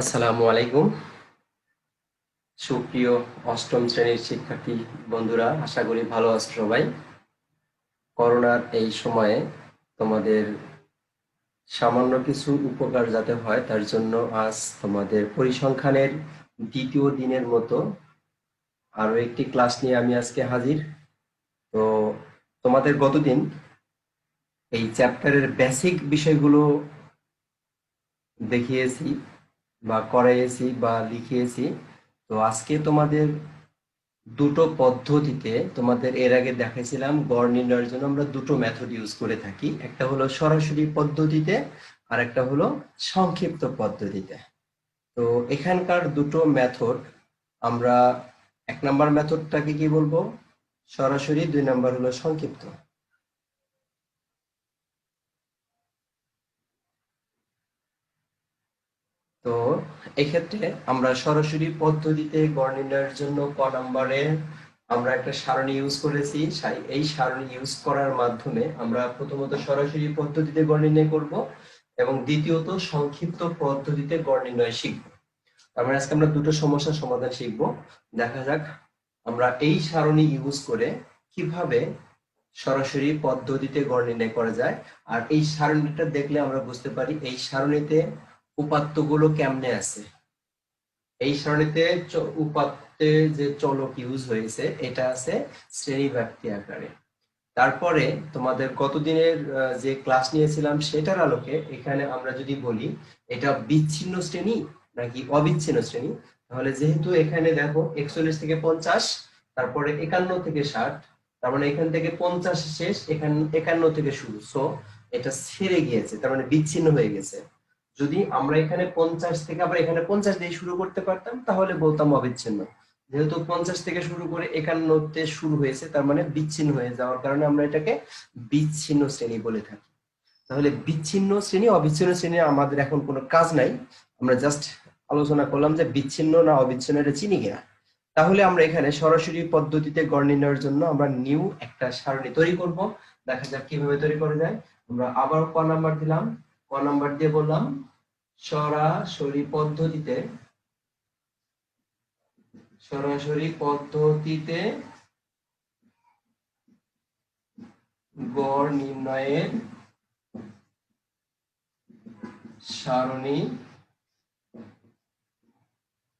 আসসালামু আলাইকুম। সুপ্রিয় অষ্টম শ্রেণির শিক্ষার্থী বন্ধুরা, আশা করি ভালো আছো সবাই। করোনার এই সময়ে তোমাদের সামান্য কিছু উপকার যাতে হয়, তার জন্য আজ তোমাদের পরিসংখ্যানের দ্বিতীয় দিনের মতো আরও একটি ক্লাস নিয়ে আমি আজকে হাজির। তো তোমাদের গতদিন এই চ্যাপ্টারের বেসিক বিষয়গুলো দেখিয়েছি। বা করাইয়েছি বা লিখিয়েছি, তো আজকে তোমাদের দুটো পদ্ধতিতে তোমাদের এর আগে দেখাইছিলাম গড় নির্ণয়ের জন্য আমরা দুটো মেথড ইউজ করে থাকি। একটা হলো সরাসরি পদ্ধতিতে আর একটা হলো সংক্ষিপ্ত পদ্ধতিতে। তো এখানকার দুটো মেথড আমরা এক নাম্বার মেথডটাকে কি বলব? সরাসরি, দুই নাম্বার হলো সংক্ষিপ্ত তো এক্ষেত্রে আমরা সরাসরি পদ্ধতিতে গড় নির্ণয়ের জন্য ক নম্বরে আমরা একটা সারণী ইউজ করেছি। এই সারণী ইউজ করার মাধ্যমে আমরা প্রথমত সরাসরি পদ্ধতিতে গড় নির্ণয় করব এবং দ্বিতীয়ত সংক্ষিপ্ত পদ্ধতিতে গড় নির্ণয় শিখব। তার মানে আজকে আমরা দুটো সমস্যার সমাধান শিখব। দেখা যাক আমরা এই সারণী ইউজ করে কীভাবে সরাসরি পদ্ধতিতে গড় নির্ণয় করা যায়। আর এই সারণীটা দেখলে আমরা বুঝতে পারি, এই সারণীতে উপাত্তগুলো কেমনে আছে? এই সারণীতে উপাত্তে যে চলক ইউজ হয়েছে, এটা আছে শ্রেণি ব্যক্তি আকারে। তারপরে তোমাদের গতদিনের যে ক্লাস নিয়েছিলাম সেটার আলোকে এখানে আমরা যদি বলি, এটা বিচ্ছিন্ন শ্রেণি নাকি অবিচ্ছিন্ন শ্রেণি? তাহলে যেহেতু এখানে দেখো একচল্লিশ থেকে পঞ্চাশ, তারপরে একান্ন থেকে ষাট, তার মানে এখান থেকে পঞ্চাশ শেষ, এখান, একান্ন থেকে শুরু। সো এটা ছেড়ে গিয়েছে, তার মানে বিচ্ছিন্ন হয়ে গেছে। যদি আমরা এখানে পঞ্চাশ থেকে আবার এখানে পঞ্চাশ দিয়ে শুরু করতে পারতাম, তাহলে বলতাম অবিচ্ছিন্ন। যেহেতু পঞ্চাশ থেকে শুরু করে একান্নতে শুরু হয়েছে, তার মানে বিচ্ছিন্ন হয়ে যাওয়ার কারণে আমরা এটাকে বিচ্ছিন্ন শ্রেণি বলে থাকি। তাহলে বিচ্ছিন্ন শ্রেণি, অবিচ্ছিন্ন শ্রেণি আমাদের এখন কোনো কাজ নাই। আমরা জাস্ট আলোচনা করলাম যে বিচ্ছিন্ন না অবিচ্ছিন্ন, এটা চিনি কিনা? তাহলে আমরা এখানে সরাসরি পদ্ধতিতে গড় নির্ণয়ের জন্য আমরা নিউ একটা সারণী তৈরি করব। দেখা যাক কীভাবে তৈরি করা যায়। আমরা আবার ক নাম্বার দিলাম। ক নাম্বার দিয়ে বললাম সরাসরি পদ্ধতিতে সরাসরি পদ্ধতিতে গড় নির্ণয়ের সারণী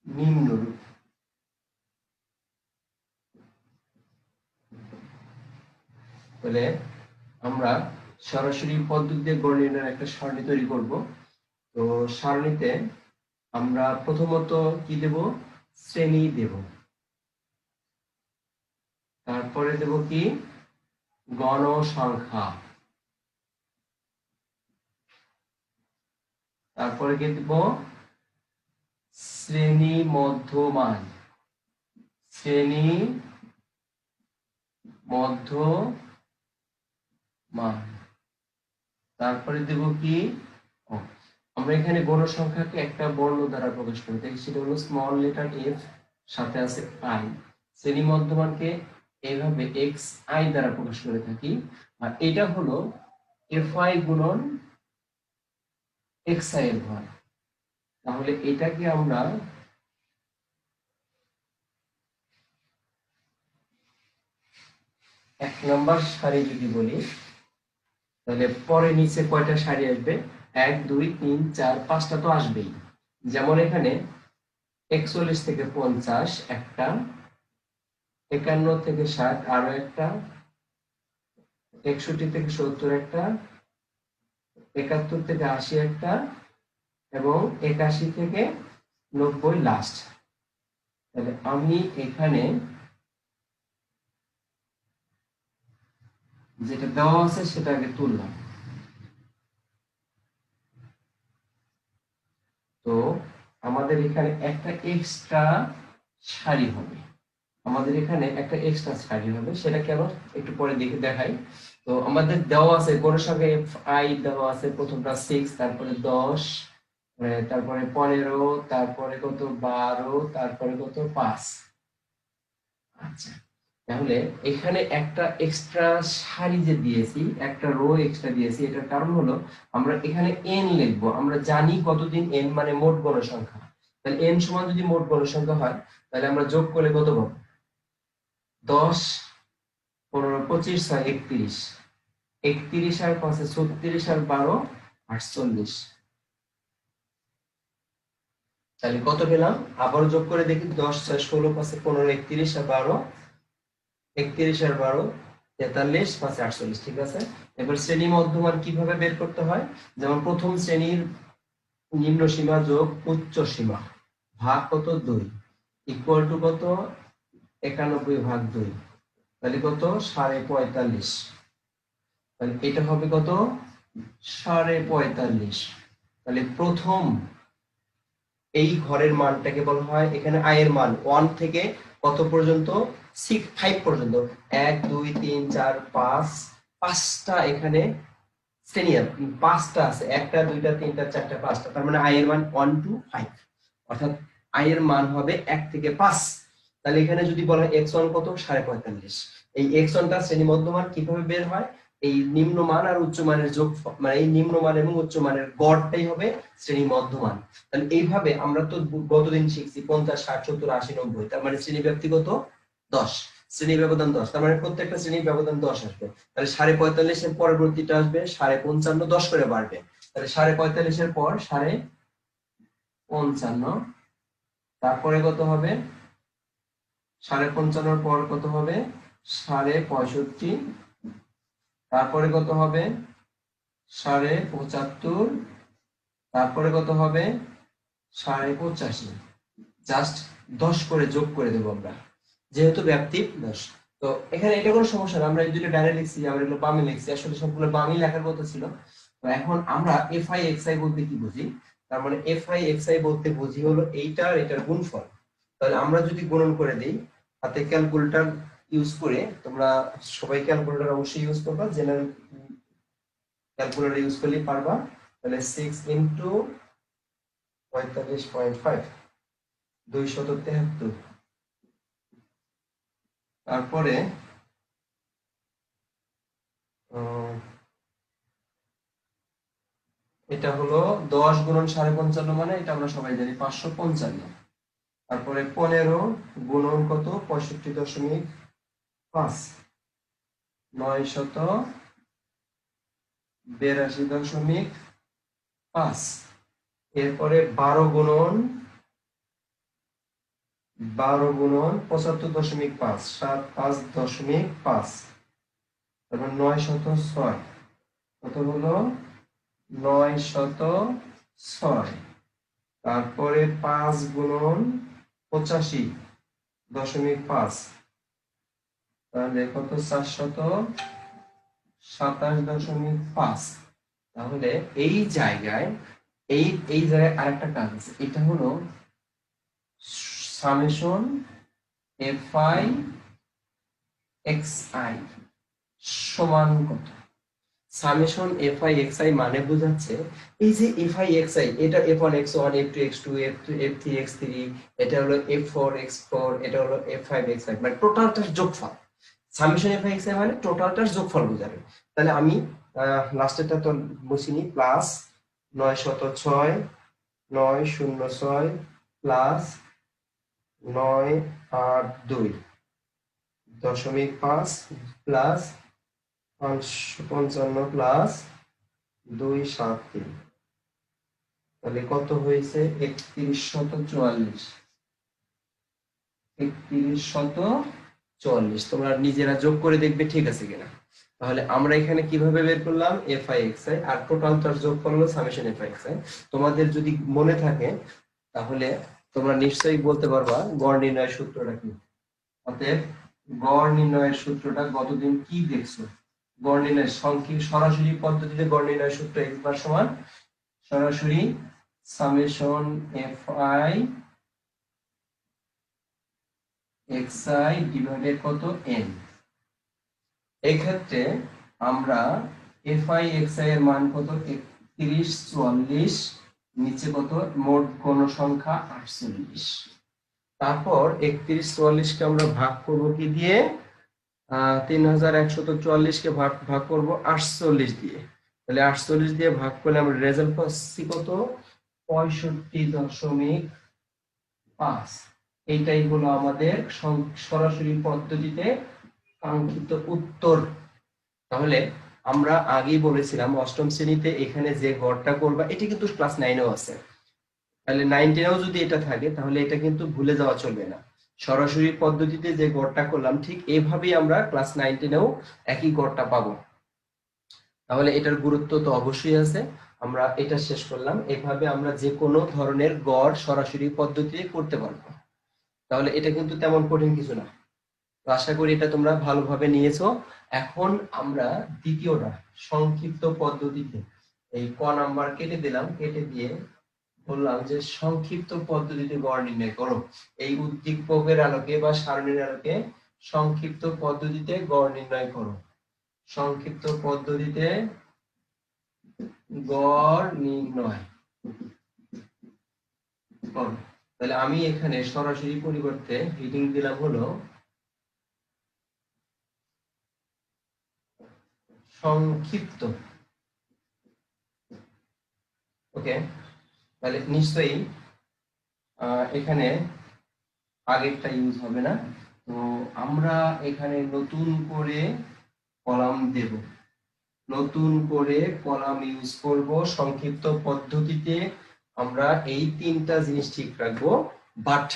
নিম্নরূপ। তাহলে আমরা সরাসরি পদ্ধতিতে গড় নির্ণয়ের একটা সারণী তৈরি করব। তো সারণীতে আমরা প্রথমত কি দেব? শ্রেণি দেব। তারপরে দেব কি? গণ সংখ্যা তারপরে কি দেব? শ্রেণি মধ্যমান। শ্রেণি মধ্যমান। তারপরে দেব কি? আমরা এখানে গণ সংখ্যাকে একটা বর্ণ দ্বারা প্রকাশ করি। তাই সেটা হলো স্মল লেটার এফ সাথে আছে আই শ্রেণি মধ্যমানকে এইভাবে এক্স আই দ্বারা প্রকাশ করে থাকি। আর এটা হলো এফ আই গুণন এক্স আই এর ঘর। তাহলে এটাকে আমরা এক নম্বর সারি যদি বলি, তাহলে পরে নিচে কয়টা সারি আসবে? এক, দুই, তিন, চার, পাঁচটা তো আসবেই। যেমন এখানে একচল্লিশ থেকে পঞ্চাশ, একটা, একান্ন থেকে ষাট, আরও একটা, একষট্টি থেকে সত্তর একটা, একাত্তর থেকে আশি একটা, এবং একাশি থেকে নব্বই লাস্ট তাহলে আমি এখানে যেটা দেওয়া আছে সেটা আগে তুললাম। তো আমাদের এখানে একটা এক্সট্রা সারি হবে। আমাদের এখানে একটা এক্সট্রা সারি হবে সেটা কেন একটু পরে দেখে দেখাই। তো আমাদের দেওয়া আছে, কোন সঙ্গে আই দেওয়া আছে, প্রথমটা সিক্স তারপরে দশ তারপরে পনেরো, তারপরে কত? বারো, তারপরে কত? পাঁচ। আচ্ছা। তাহলে এখানে একটা এক্সট্রা সারি যে দিয়েছি, একটা রো এক্সট্রা দিয়েছি, এটার কারণ হলো আমরা এখানে এন লিখব। আমরা জানি কতদিন এন মানে মোট গণসংখ্যা তাহলে এন সমান যদি মোট গণসংখ্যা হয়, তাহলে আমরা যোগ করলে কত পাবো? দশ, পনেরো, পঁচিশ ছয় একত্রিশ। একত্রিশ আর পাঁচে ছত্রিশ আর বারো, আটচল্লিশ। তাহলে কত পেলাম? আবার যোগ করে দেখি, দশ, ছয়, ষোলো, পাঁচে পনেরো, একত্রিশ আর বারো একত্রিশ আর বারো, তেতাল্লিশ, পাঁচে আটচল্লিশ, ঠিক আছে? এবার শ্রেণি মধ্যমান কীভাবে বের করতে হয়? যেমন প্রথম শ্রেণির নিম্ন সীমা যোগ উচ্চ সীমা, ভাগ কত? দুই। ইকুয়াল টু কত? একানব্বই ভাগ দুই। তাহলে কত? সাড়ে পঁয়তাল্লিশ। তাহলে এটা হবে কত? সাড়ে পঁয়তাল্লিশ। তাহলে প্রথম এই ঘরের মানটাকে বলা হয়, এখানে আয়ের মান ওয়ান থেকে কত পর্যন্ত? সিক্স ফাইভ পর্যন্ত এক দুই তিন চার পাঁচ পাঁচটা এখানে শ্রেণি আছে, পাঁচটা আছে। একটা দুইটা তিনটা চারটা পাঁচটা। তার মানে আয়ের মান ওয়ান টু ফাইভ অর্থাৎ আয়ের মান হবে এক থেকে পাঁচ। তাহলে এখানে যদি বলা হয় এক্স ওয়ান কত? সাড়ে পঁয়তাল্লিশ। এই এক্স ওয়ানটা শ্রেণি মধ্যমান কীভাবে বের হয়? এই নিম্ন মান আর উচ্চ মানের যোগ মানে এই নিম্ন মান এবং উচ্চ মানের গড়টাই হবে শ্রেণি মধ্যমান। তাহলে এইভাবে আমরা তো গতদিন শিখছি পঞ্চাশ ষাট সত্তর আশি নব্বই। তার মানে শ্রেণি ব্যক্তিগত দশ শ্রেণি ব্যবধান দশ, তার মানে প্রত্যেকটা শ্রেণির ব্যবধান দশ আসবে। তাহলে সাড়ে পঁয়তাল্লিশের পরবর্তীটা আসবে, সাড়ে পঞ্চান্ন দশ করে বাড়বে। তাহলে সাড়ে পঁয়তাল্লিশের পর সাড়ে পঞ্চান্ন, তারপরে কত হবে? সাড়ে পঞ্চান্নর পর কত হবে? সাড়ে পঁয়ষট্টি, তারপরে কত হবে? সাড়ে পঁচাত্তর, তারপরে কত হবে? সাড়ে পঁচাশি। জাস্ট দশ করে যোগ করে দেবো আমরা। যেহেতু ব্যাপ্তি দশ। তো এখানে এটা কোনো সমস্যা না, আমরা এই দুটো ডাইরেক্ট লিখছি, আমরা এগুলো বামে লিখছি, আসলে সবগুলো বামই লেখার কথা ছিল। তো এখন আমরা এফ আই এক্স আই বলতে কি বুঝি? তার মানে এফ আই এক্স আই বলতে বুঝি হলো এইটার এটার গুণফল। তাহলে আমরা যদি গুণন করে দিই, হাতে ক্যালকুলেটর ইউজ করে, তোমরা সবাই ক্যালকুলেটর অবশ্যই ইউজ করবা, জেনারেল ক্যালকুলেটর ইউজ করলে পারবা। তাহলে সিক্স ইন্টু পঁয়তাল্লিশ পয়েন্ট ফাইভ দুইশত তেহাত্তর। তারপরে এটা হলো দশ গুণন সাড়ে পঞ্চান্ন মানে এটা আমরা সবাই জানি পাঁচশো পঞ্চান্ন। তারপরে পনেরো গুণন কত? পঁয়ষট্টি দশমিক পাঁচ। নয় শত বিরাশি দশমিক পাঁচ। এরপরে বারো গুণন বারো গুণন পঁচাত্তর দশমিক পাঁচ, সাত পাঁচ দশমিক পাঁচ। তারপর নয় শত ছয়। কত হলো? নয় শত ছয়। তারপরে পাঁচ গুণন পঁচাশি দশমিক পাঁচ। তাহলে কত? চারশত সাতাশ দশমিক পাঁচ। তাহলে এই জায়গায়, এই এই জায়গায় আরেকটা কাজ আছে। এটা হলো summation F I X I সমান কত? Summation F I X I মানে বোঝাচ্ছে এই যে এফ আই এক্স আই এটা F one X one, F two, X two, F two, F three, X three, এটা হলো এফ ফোর, এক্স ফোর, এটা হলো এফ ফাইভ এক্স ফাইভ মানে টোটালটার যোগফল। Summation F I X I মানে টোটালটার যোগফল বোঝাবে। তাহলে আমি লাস্টেরটা তো বসিনি প্লাস নয় শত ছয়, নয় শূন্য ছয় প্লাস নয় আট দুই। দশমিক পাঁচ প্লাস পাঁচশো পঞ্চান্ন প্লাস দুই সাত তিন। তাহলে কত হয়েছে? একত্রিশ শত চুয়াল্লিশ। একত্রিশ শত চুয়াল্লিশ। তোমরা নিজেরা যোগ করে দেখবে ঠিক আছে কিনা। তাহলে আমরা এখানে কীভাবে বের করলাম? এফ আই এক্স আই আর টোটাল তার যোগ করল summation F I X I তোমাদের যদি মনে থাকে, তাহলে তোমরা নিশ্চয়ই বলতে পারবা গড় নির্ণয়ের সূত্রটা কি। অতএব গড় নির্ণয়ের সূত্রটা গতদিন কি দেখছ? গড় নির্ণয়ের সংক্ষিপ্ত সরাসরি পদ্ধতিতে গড় নির্ণয়ের সূত্র এক্স বার সমান সরাসরি summation F I X I divided কত এন এক্ষেত্রে আমরা এফ আই এক্স আই এর মান কত? তিরিশ চুয়াল্লিশ নিচে কত? মোট কোন সংখ্যা? আটচল্লিশ। তারপর একত্রিশ চুয়াল্লিশকে আমরা ভাগ করব কি দিয়ে? তিন হাজার একশত চুয়াল্লিশকে ভাগ ভাগ করব আটচল্লিশ দিয়ে। তাহলে আটচল্লিশ দিয়ে ভাগ করলে আমরা রেজাল্ট পাচ্ছি কত? পঁয়ষট্টি দশমিক পাঁচ। এইটাই হলো আমাদের সরাসরি পদ্ধতিতে কাঙ্ক্ষিত উত্তর। তাহলে আমরা আগেই বলেছিলাম, অষ্টম শ্রেণীতে এখানে যে গড়টা করবা, এটা কিন্তু ক্লাস নাইনেও আছে। তাহলে নাইন টেনেও যদি এটা থাকে, তাহলে এটা কিন্তু ভুলে যাওয়া চলবে না। সরাসরি পদ্ধতিতে যে গড়টা করলাম, ঠিক এভাবেই আমরা ক্লাস নাইন টেনেও একই গড়টা পাবো। তাহলে এটার গুরুত্ব তো অবশ্যই আছে। আমরা এটা শেষ করলাম। এভাবে আমরা যে কোনো ধরনের গড় সরাসরি পদ্ধতিতে করতে পারব। তাহলে এটা কিন্তু তেমন কঠিন কিছু না। আশা করি এটা তোমরা ভালোভাবে নিয়েছো। এখন আমরা দ্বিতীয়টা, সংক্ষিপ্ত পদ্ধতিতে এই ক নাম্বার কেটে দিলাম, কেটে দিয়ে বললাম যে সংক্ষিপ্ত পদ্ধতিতে গড় নির্ণয় করো। এই উদ্দীপকের আলোকে বা সারণীর আলোকে সংক্ষিপ্ত পদ্ধতিতে গড় নির্ণয় করো। সংক্ষিপ্ত পদ্ধতিতে গড় নির্ণয় তাহলে আমি এখানে সরাসরি পরিবর্তে হিডিং দিলাম হলো সংক্ষিপ্ত। ওকে তাহলে নিশ্চয়ই এখানে আগেরটা ইউজ হবে না। তো আমরা এখানে নতুন করে কলাম দেব। নতুন করে কলাম ইউজ করব। সংক্ষিপ্ত পদ্ধতিতে আমরা এই তিনটা জিনিস ঠিক রাখব। বাট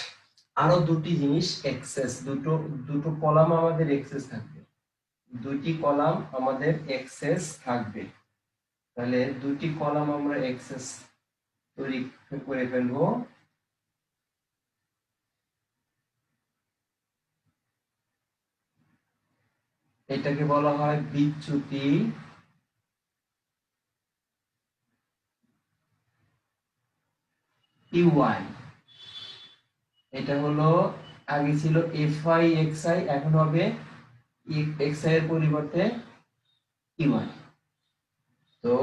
আরও দুটি জিনিস এক্সেস দুটো দুটো কলাম আমাদের এক্সেস থাকবে। দুটি কলাম আমাদের এক্সেস থাকবে। তাহলে দুটি কলাম আমরা এক্সেস তৈরি করে ফেলব। এটাকে বলা হয় বিচ্যুতি। ইউআই এটা হলো, আগে ছিল এফআই এক্সআই এখন হবে এক্সআই এর পরিবর্তে ইউআই তো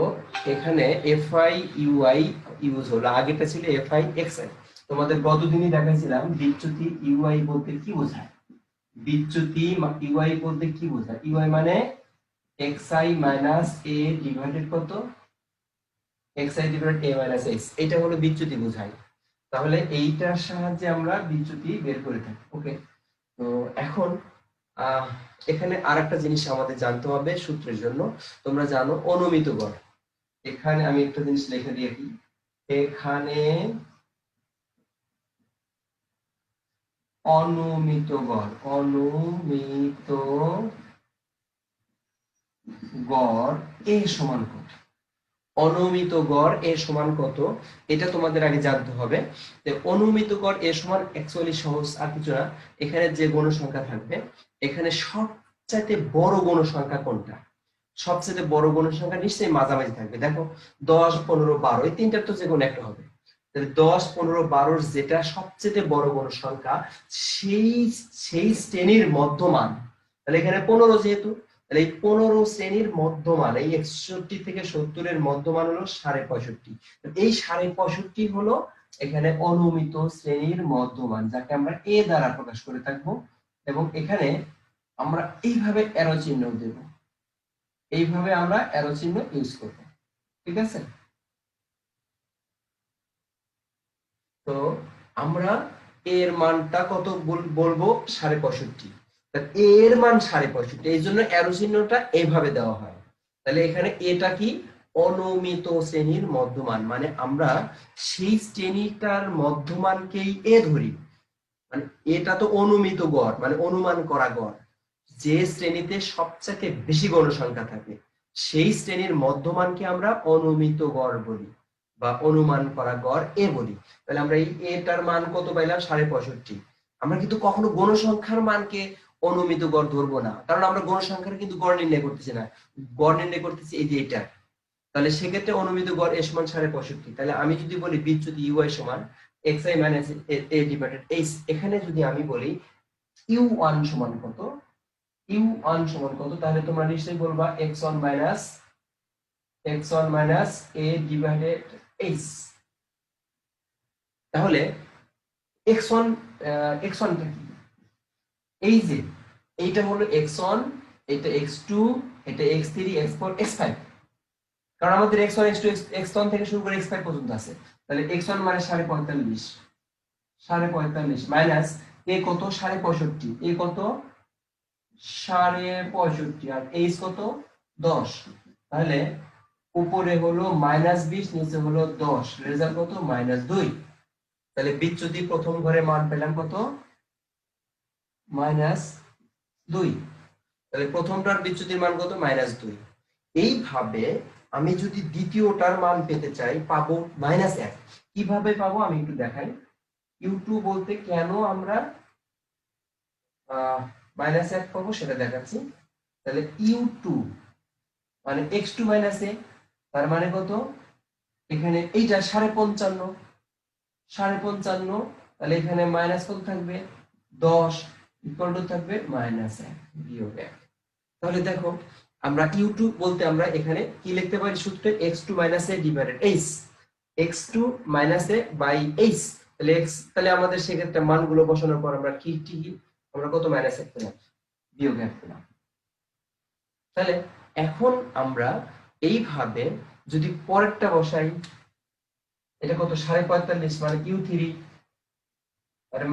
এখানে এফআই ইউআই ইউজ হলো। আগেটা ছিল এফআই এক্সআই তোমাদের গতদিনই দেখাইছিলাম বিচ্যুতি ইউআই বলতে কি বোঝায়? বিচ্যুতি ইউআই বলতে কি বোঝায়? ইউআই মানে x i minus A divided কত? X I divided A minus X এটা হলো বিচ্যুতি বোঝায়। তাহলে এইটার সাহায্যে আমরা বিচ্যুতি বের করে থাকি। ওকে তো এখন এখানে আরেকটা জিনিস আমাদের জানতে হবে সূত্রের জন্য। তোমরা জানো অনুমিত গড়। এখানে আমি একটা জিনিস লিখে দিয়ে কি এখানে অনুমিত গড় অনুমিত গড় এ সমান কত? অনুমিত গড় এ সমান কত? এটা তোমাদের আগে জানতে হবে যে অনুমিত গড় এ সমান অ্যাকচুয়ালি সহজ আর কিছু না। এখানে যে গণ সংখ্যা থাকবে এখানে সবচাইতে বড় গণসংখ্যা কোনটা? সবচেয়ে বড় গণসংখ্যা নিশ্চয়ই মাঝামাঝি থাকবে। দেখো, দশ, পনেরো, বারো, এই তিনটার তো যে কোনো একটা হবে। তাহলে দশ, পনেরো, বারোর যেটা সবচেয়ে বড় গণসংখ্যা, সেই সেই শ্রেণির মধ্যমান। তাহলে এখানে পনেরো যেহেতু, তাহলে এই পনেরো শ্রেণির মধ্যমান, এই একষট্টি থেকে সত্তরের মধ্যমান হলো সাড়ে পঁয়ষট্টি। এই সাড়ে পঁয়ষট্টি হলো এখানে অনুমিত শ্রেণির মধ্যমান, যাকে আমরা এ দ্বারা প্রকাশ করে থাকব। এবং এখানে আমরা এইভাবে অ্যারো চিহ্ন দেব। এইভাবে আমরা অ্যারো চিহ্ন ইউজ করব। ঠিক আছে? তো আমরা এর মানটা কত বলব? সাড়ে পঁয়ষট্টি। এর মান সাড়ে পঁয়ষট্টি। এই জন্য অ্যারো চিহ্নটা এইভাবে দেওয়া হয়। তাহলে এখানে এটা কি? অনমিত শ্রেণির মধ্যমান। মানে আমরা সেই শ্রেণীটার মধ্যমানকেই এ ধরি। মানে এটা তো অনুমিত গড় মানে অনুমান করা গড়। যে শ্রেণীতে সবচেয়ে বেশি গণসংখ্যা থাকে, সেই শ্রেণির মধ্যমানকে আমরা অনুমিত গড় বলি বা অনুমান করা গড় এ বলি। তাহলে আমরা এই এটার মান কত পাইলাম? সাড়ে পঁয়ষট্টি। আমরা কিন্তু কখনো গণসংখ্যার মানকে অনুমিত গড় ধরবো না, কারণ আমরা গণসংখ্যার কিন্তু গড় নির্ণয় করতেছি না। গড় নির্ণয় করতেছি এই যে এটা। তাহলে সেক্ষেত্রে অনুমিত গড় এ সমান সাড়ে পঁয়ষট্টি। তাহলে আমি যদি বলি বিচ্যুতি ইউআই সমান X I minus A divided H এখানে যদি আমি বলি ইউ ওয়ান সমান কত? ইউ ওয়ান সমান কত? তাহলে তোমরা নিশ্চয়ই বলবা X one minus X one minus A divided H তাহলে এক্স ওয়ান এক্স ওয়ানটা কি? এই যে, এইটা হলো এক্স ওয়ান এটা এক্স টু এটা X three X four X five কারণ আমাদের X one X two X one থেকে শুরু করে এক্স ফাইভ পর্যন্ত আছে। তাহলে এক্স ওয়ান মানে সাড়ে পঁয়তাল্লিশ। সাড়ে পঁয়তাল্লিশ মাইনাস এ কত? সাড়ে পঁয়ষট্টি। এ কত? সাড়ে পঁয়ষট্টি। আর এইচ কত? দশ। তাহলে উপরে হলো মাইনাস বিশ, নিচে হলো দশ। রেজাল্ট কত? মাইনাস দুই। তাহলে বিচ্যুতি প্রথম ঘরে মান পেলাম কত? মাইনাস দুই। তাহলে প্রথমটার বিচ্যুতির মান কত? মাইনাস দুই। এইভাবে আমি যদি দ্বিতীয়টার মান পেতে চাই, পাবো মাইনাস এক। কীভাবে পাবো আমি একটু দেখাই। ইউ টু বলতে কেন আমরা মাইনাস এক পাবো সেটা দেখাচ্ছি। তাহলে ইউ টু মানে এক্স টু মাইনাস এ তার মানে কত? এখানে এইটা সাড়ে পঞ্চান্ন। সাড়ে পঞ্চান্ন, তাহলে এখানে মাইনাস কত থাকবে? দশ ইকুয়াল টু থাকবে মাইনাস এক বিয়োগ এক। তাহলে দেখো আমরা ইউ টু বলতে আমরা এখানে কি লিখতে পারি সূত্রে? X two minus A divided H X two minus A by H তাহলে এক্স তাহলে আমাদের সেক্ষেত্রে মানগুলো বসানোর পর আমরা কি ঠিকই আমরা কত মাইনাস এক পেলাম? বিয়োগ এক পেলাম। তাহলে এখন আমরা এইভাবে যদি পরেরটা বসাই, এটা কত? সাড়ে পঁয়তাল্লিশ মানে ইউ থ্রি।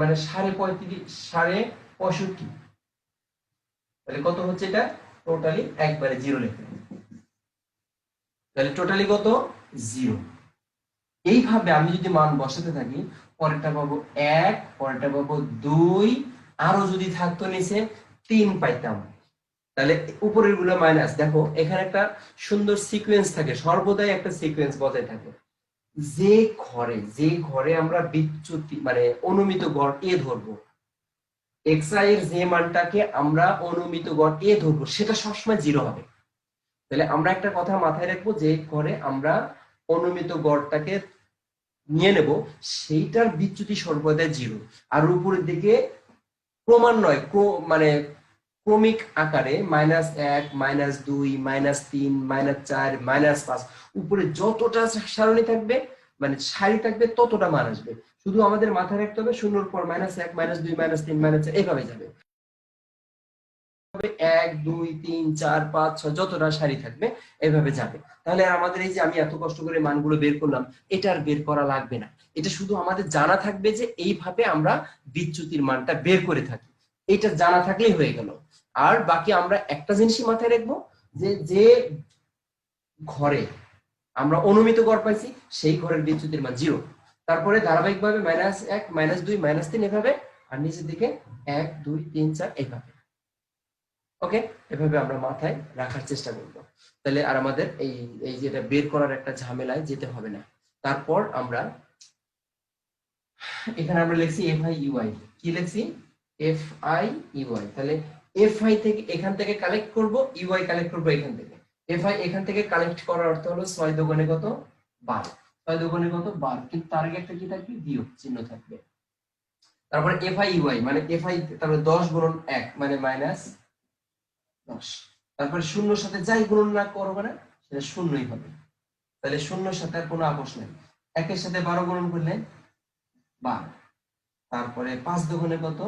মানে সাড়ে পঁয়ত্রিশ, সাড়ে পঁয়ষট্টি। তাহলে কত হচ্ছে এটা? টোটালি একবারে জিরো লিখে তাহলে টোটালি কত? জিরো এইভাবে আমি যদি মান বসাতে থাকি, পরেরটা পাবো এক, পরেরটা পাবো দুই, আরও যদি থাকতো নিচে, তিন পাইতাম। তাহলে উপরেরগুলো মাইনাস দেখো, এখানে একটা সুন্দর সিকোয়েন্স থাকে, সর্বদাই একটা সিকোয়েন্স বজায় থাকে। যে ঘরে যে ঘরে আমরা বিচ্যুতি মানে অনুমিত গড় এ ধরবো যে মানটাকে আমরা অনুমিত গড় এ ধরবো, সেটা সবসময় জিরো হবে। তাহলে আমরা একটা কথা মাথায় রাখব যে ঘরে আমরা অনুমিত গড়টাকে নিয়ে নেব, সেইটার বিচ্যুতি সর্বদাই জিরো আর উপরের দিকে ক্রমান্বয় ক্র- মানে ক্রমিক আকারে মাইনাস এক মাইনাস দুই মাইনাস তিন মাইনাস চার মাইনাস পাঁচ, উপরে যতটা সারণী থাকবে মানে সারি থাকবে, ততটা মান আসবে। শুধু আমাদের মাথায় রাখতে হবে, শূন্যর পর মাইনাস এক মাইনাস দুই মাইনাস তিন মাইনাস এভাবে যাবে। এক, দুই, তিন, চার, পাঁচ, ছয়, যতটা সারি থাকবে, এভাবে যাবে। তাহলে আমাদের এই যে আমি এত কষ্ট করে মানগুলো বের করলাম, এটা আর বের করা লাগবে না। এটা শুধু আমাদের জানা থাকবে যে এইভাবে আমরা বিচ্যুতির মানটা বের করে থাকি। এটা জানা থাকলেই হয়ে গেল। আর বাকি আমরা একটা জিনিসই মাথায় রাখব, যে যে ঘরে আমরা অনুমিত গড় পাইছি, সেই ঘরের বিচ্যুতির মান জিরো তারপরে ধারাবাহিকভাবে মাইনাস এক মাইনাস দুই মাইনাস তিন এভাবে, আর নিচের দিকে এক, দুই, তিন, চার এভাবে। ওকে এভাবে আমরা মাথায় রাখার চেষ্টা করব। তাহলে আর আমাদের এই এই যেটা বের করার একটা ঝামেলায় যেতে হবে না। তারপর আমরা, এখানে আমরা লিখছি এফ আই ইউআই কি লিখছি? এফ আই ইউআই তাহলে এফ আই থেকে এখান থেকে কালেক্ট করব ইউআই কালেক্ট করব এখান থেকে। এফ আই এখান থেকে কালেক্ট করার অর্থ হলো ছয় দোকানে কত? বারো। ছয় দোকানে কত? বারো। কিন্তু তার আগে একটা কি থাকবে? বিয়োগ চিহ্ন থাকবে। তারপরে ইউআই মানে তারপরে দশ গুণন এক মানে মাইনাস দশ। তারপরে সাথে যাই গুণন না করবে না, সেটা শূন্যই হবে। তাহলে সাথে আর কোনো আপোষ নেই। একের সাথে বারো গুণন করলে বারো। তারপরে পাঁচ দোকানে কত?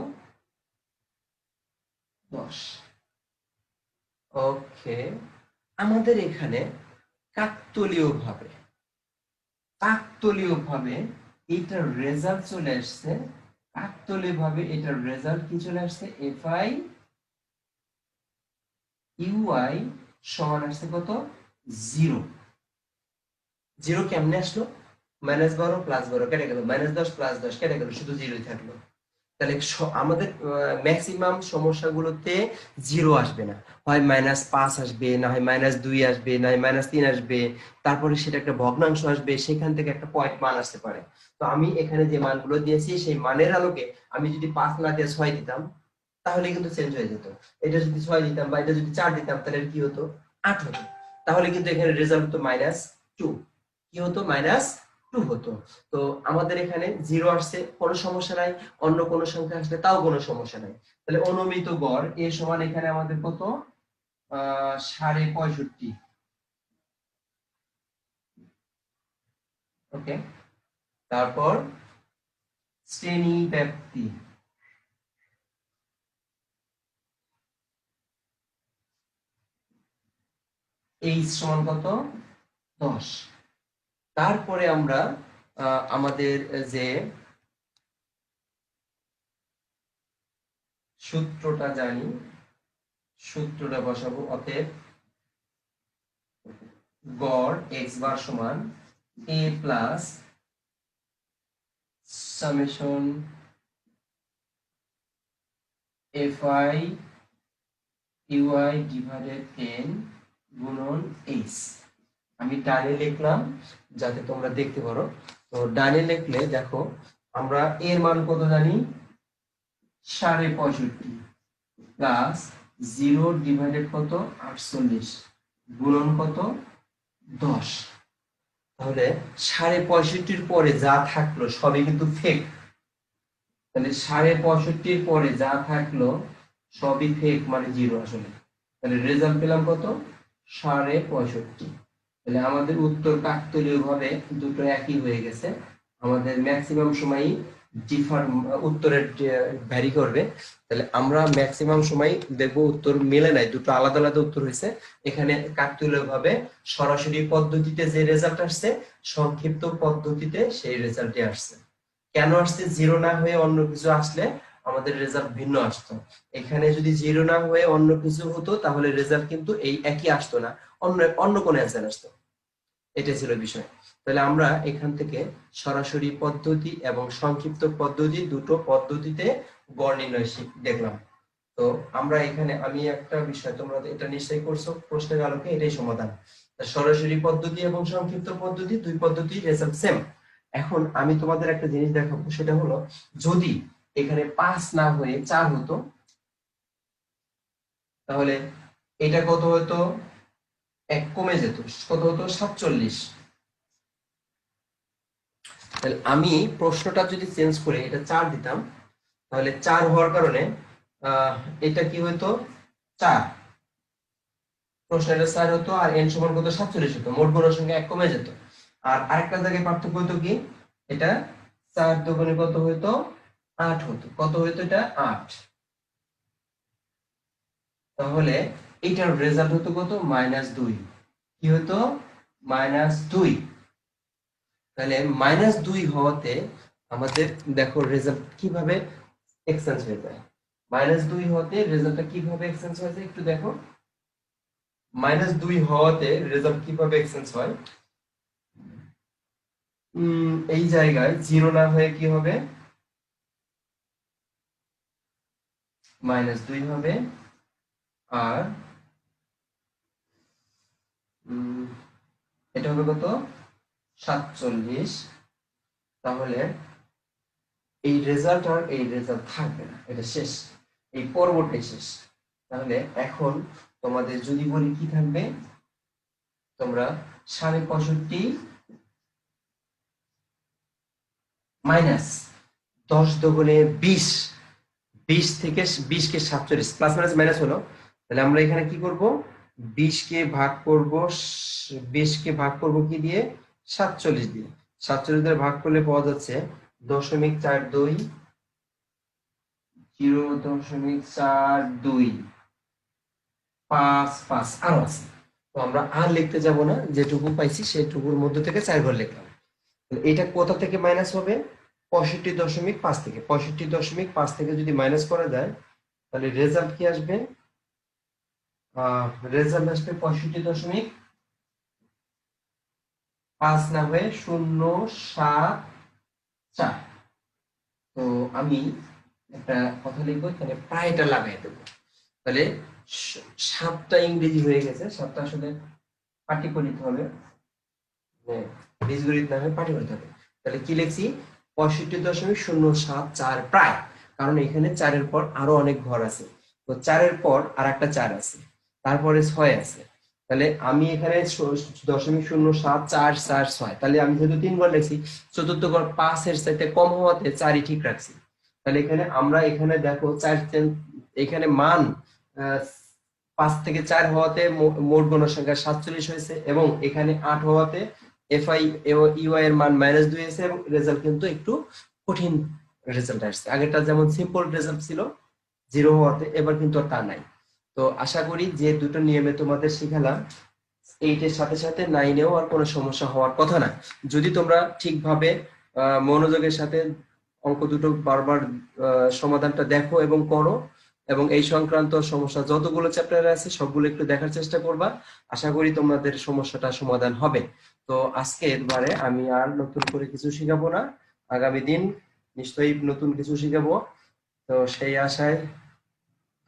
দশ। ওকে আমাদের এখানে কাকতলীয় ভাবে কাকতলীয় ভাবে এটার রেজাল্ট চলে আসছে। কাকতলীয় ভাবে এটার রেজাল্ট কি চলে আসছে? এফ আই ইউআই সমান আসছে কত? জিরো জিরো কেমনে আসলো? মাইনাস বারো প্লাস বারো কেটে গেল। মাইনাস দশ প্লাস দশ কেটে গেল। শুধু জিরোই থাকল। তাহলে আমাদের ম্যাক্সিমাম সমস্যাগুলোতে জিরো আসবে না। হয় মাইনাস পাঁচ আসবে, না হয় মাইনাস দুই আসবে, না হয় মাইনাস তিন আসবে। তারপরে সেটা একটা ভগ্নাংশ আসবে, সেখান থেকে একটা পয়েন্ট মান আসতে পারে। তো আমি এখানে যে মানগুলো দিয়েছি, সেই মানের আলোকে আমি যদি পাঁচ না দিয়ে ছয় দিতাম, তাহলে কিন্তু চেঞ্জ হয়ে যেত। এটা যদি ছয় দিতাম বা এটা যদি চার দিতাম, তাহলে কি হতো? আট হতো। তাহলে কিন্তু এখানে রেজাল্ট হতো মাইনাস টু কি হতো? মাইনাস টু হতো। তো আমাদের এখানে জিরো আসছে, কোনো সমস্যা নাই, অন্য কোনো সংখ্যা আসলে তাও কোনো সমস্যা নাই। তাহলে অনুমিত গড়, এ সমান এখানে আমাদের কত? সাড়ে পঁয়ষট্টি। ওকে তারপর শ্রেণি ব্যাপ্তি এইচ সমান কত? দশ। তারপরে আমরা আমাদের যে সূত্রটা জানি, সূত্রটা বসাবো, অতএব গড় এক্স বার সমান A plus summation F I U I divided N গুণন এইচ আমি ডানে লিখলাম যাতে তোমরা দেখতে পারো। তো ডানে লিখলে দেখো, আমরা এর মান কত জানি? সাড়ে পঁয়ষট্টি প্লাস জিরো ডিভাইডেড কত? আটচল্লিশ। গুণন কত? দশ। তাহলে সাড়ে পঁয়ষট্টির পরে যা থাকল সবই কিন্তু ফেক তাহলে সাড়ে পঁয়ষট্টির পরে যা থাকল সবই ফেক মানে জিরো আসলে। তাহলে রেজাল্ট পেলাম কত? সাড়ে পঁয়ষট্টি। তাহলে আমাদের উত্তর কাকতলীয় ভাবে দুটো একই হয়ে গেছে। আমাদের ম্যাক্সিমাম সময়ই ডিফার উত্তরের ভ্যারি করবে, তাহলে আমরা ম্যাক্সিমাম সময় দেখব উত্তর মেলে নাই, দুটো আলাদা আলাদা উত্তর হয়েছে। এখানে কাকতলীয় ভাবে সরাসরি পদ্ধতিতে যে রেজাল্ট আসছে, সংক্ষিপ্ত পদ্ধতিতে সেই রেজাল্টই আসছে। কেন আসছে? জিরো না হয়ে অন্য কিছু আসলে আমাদের রেজাল্ট ভিন্ন আসতো। এখানে যদি জিরো না হয়ে অন্য কিছু হতো, তাহলে রেজাল্ট কিন্তু এই একই আসতো না। অন্য অন্য কোন অ্যান্সার আসতো। এটা ছিল বিষয়। তাহলে আমরা এখান থেকে সরাসরি পদ্ধতি এবং সংক্ষিপ্ত পদ্ধতি দুটো পদ্ধতিতে গড় নির্ণয় দেখলাম। তো আমরা এখানে আমি একটা বিষয়, তোমরা এটা নিশ্চয়ই করছ, প্রশ্নের আলোকে এটাই সমাধান। সরাসরি পদ্ধতি এবং সংক্ষিপ্ত পদ্ধতি, দুই পদ্ধতি রেজাল্ট সেম এখন আমি তোমাদের একটা জিনিস দেখাবো, সেটা হলো যদি এখানে পাঁচ না হয়ে চার হতো, তাহলে এটা কত হতো? এক কমে যেত, কত হতো? সাতচল্লিশ। তাহলে আমি প্রশ্নটা যদি চেঞ্জ করে এটা চার দিতাম, তাহলে চার হওয়ার কারণে এটা কি হতো? চার। প্রশ্নটা চার হতো আর এন সমান কত? সাতচল্লিশ হতো। মোট গণের সঙ্গে এক কমে যেত। আর আরেকটা জায়গায় পার্থক্য হতো কি? এটা চার দোকানে কত হতো? আট হতো। কত হতো এটা? আট। তাহলে এটার রেজাল্ট হতো কত? মাইনাস দুই। কি হতো? মাইনাস দুই। তাহলে মাইনাস দুই হওয়াতে আমাদের দেখো রেজাল্ট কীভাবে এক্সচেঞ্জ হয়ে যায়। মাইনাস দুই হওয়াতে রেজাল্টটা কীভাবে এক্সচেঞ্জ হয়ে যায় একটু দেখো। মাইনাস দুই হওয়াতে রেজাল্ট কীভাবে এক্সচেঞ্জ হয়? এই জায়গায় জিরো না হয়ে কি হবে? মাইনাস দুই হবে। আর এটা হবে কত? সাতচল্লিশ। তাহলে এই রেজাল্ট আর এই রেজাল্ট থাকবে না। এটা শেষ। এই পর্বটাই শেষ। তাহলে এখন তোমাদের যদি বলি কি থাকবে? তোমরা সাড়ে পঁয়ষট্টি মাইনাস দশ দোগুণে বিশ। বিশ থেকে, বিশ কে সাতচল্লিশ। প্লাস মাইনাস মাইনাস হলো। তাহলে আমরা এখানে কি করব? বিশ কে ভাগ করব বিশ কে ভাগ করব কি দিয়ে? সাতচল্লিশ দিয়ে। সাতচল্লিশ দিয়ে ভাগ করলে পাওয়া যাচ্ছে দশমিক চার দুই জিরো দশমিক চার দুই পাঁচ পাঁচ আরও আছে। তো আমরা আর লিখতে যাব না, যেটুকু পাইছি সেটুকুর মধ্যে থেকে চার ঘর লিখলাম। এটা কোথা থেকে মাইনাস হবে? পঁয়ষট্টি দশমিক পাঁচ থেকে। পঁয়ষট্টি দশমিক পাঁচ থেকে যদি মাইনাস করা যায়, তাহলে রেজাল্ট কি আসবে? রেজাল্ট আসবে পঁয়ষট্টি দশমিক পাঁচ না হয়ে শূন্য সাত চার। তো আমি একটা কথা লিখব, তাহলে প্রায়টা লাগাই দেবো। তাহলে সাতটা ইংরেজি হয়ে গেছে, সাতটা আসলে পাটি করে হবে। মানে বীজগণিত না হয়ে পাটি করতে হবে। তাহলে কি লিখছি? পঁয়ষট্টি দশমিক শূন্য সাত চার প্রায়। কারণ এখানে চারের পর আরও অনেক ঘর আছে। তো চারের পর আর একটা চার আছে। তারপরে ছয় আছে। তাহলে আমি এখানে দশমিক শূন্য সাত চার চার ছয়। তাহলে আমি যেহেতু তিন ঘর লিখছি, চতুর্থ ঘর পাঁচের চাইতে কম হওয়াতে চারই ঠিক রাখছি। তাহলে এখানে আমরা এখানে দেখো চার এখানে মান পাঁচ থেকে চার হওয়াতে মোট গণসংখ্যা সাতচল্লিশ হয়েছে এবং এখানে আট হওয়াতে এফআই ইউআই এর মান মাইনাস দুই হয়েছে এবং রেজাল্ট কিন্তু একটু কঠিন রেজাল্ট আসছে। আগেরটা যেমন সিম্পল রেজাল্ট ছিল জিরো হওয়াতে এবার কিন্তু তা নাই। তো আশা করি যে দুটো নিয়মে তোমাদের শিখালাম। এইটের সাথে সাথে নাইনেও আর কোনো সমস্যা হওয়ার কথা না। যদি তোমরা ঠিকভাবে মনোযোগের সাথে অঙ্ক দুটো বারবার সমাধানটা দেখো এবং করো এবং এই সংক্রান্ত সমস্যা যতগুলো চ্যাপ্টার আছে সবগুলো একটু দেখার চেষ্টা করবা। আশা করি তোমাদের সমস্যাটা সমাধান হবে। তো আজকে বারে আমি আর নতুন করে কিছু শিখাবো না। আগামী দিন নিশ্চয়ই নতুন কিছু শিখাবো। তো সেই আশায়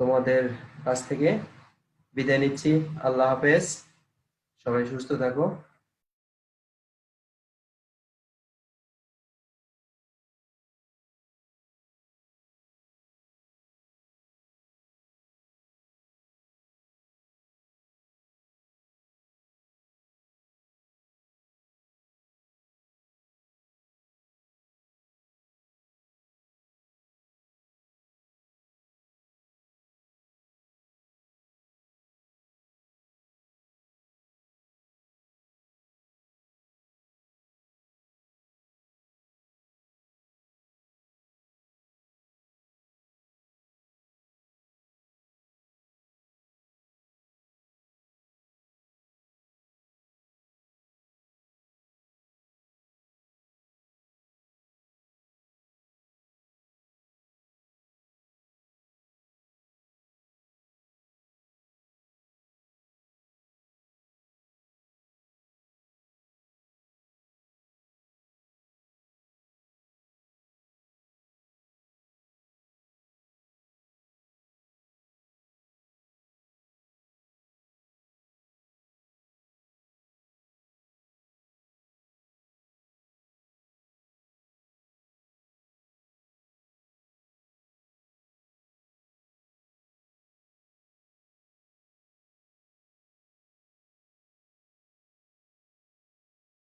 তোমাদের কাছ থেকে বিদায় নিচ্ছি। আল্লাহ হাফেজ। সবাই সুস্থ থাকো।